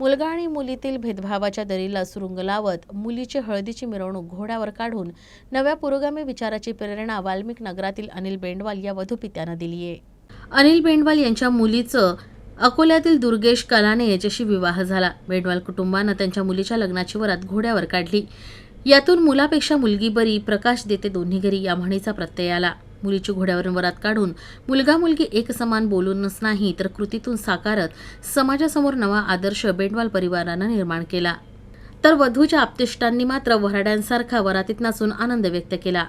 मुलगा आणि मुलीतील भेदभावाच्या दरीला सुरुंग लावत मुलीची हळदीची मिरवणूक घोड्यावर काढून नव्या पुरोगामी विचाराची प्रेरणा वाल्मिक नगरातील अनिल बेंडवाल या वधूपित्यानं दिली आहे. अनिल बेंडवाल यांच्या मुलीचं अकोल्यातील दुर्गेश कलाने याच्याशी विवाह झाला. बेंडवाल कुटुंबानं त्यांच्या मुलीच्या लग्नाची वरात घोड्यावर काढली. यातून मुलापेक्षा मुलगी बरी प्रकाश देते दोन्ही घरी या म्हणीचा प्रत्यय आला. मुलीची घोड्यावरून वरात काढून मुलगा मुलगी एक समान बोलूनच नाही तर कृतीतून साकारत समाजासमोर नवा आदर्श बेंडवाल परिवारानं निर्माण केला. तर वधूच्या आपतिष्टांनी मात्र वराड्यांसारखा वरातीत नाचून आनंद व्यक्त केला.